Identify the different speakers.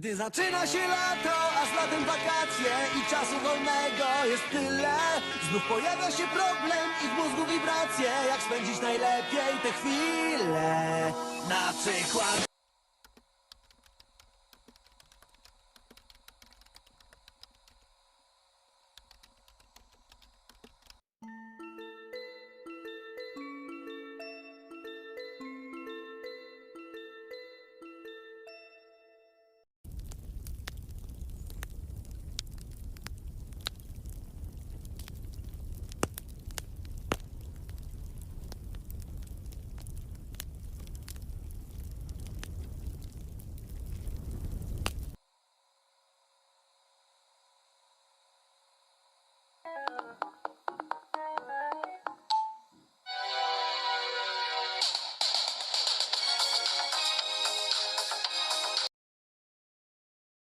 Speaker 1: Gdy zaczyna się lato, a z latem wakacje i czasu wolnego jest tyle Znów pojawia się problem i w mózgu wibracje Jak spędzić najlepiej te chwile. Na przykład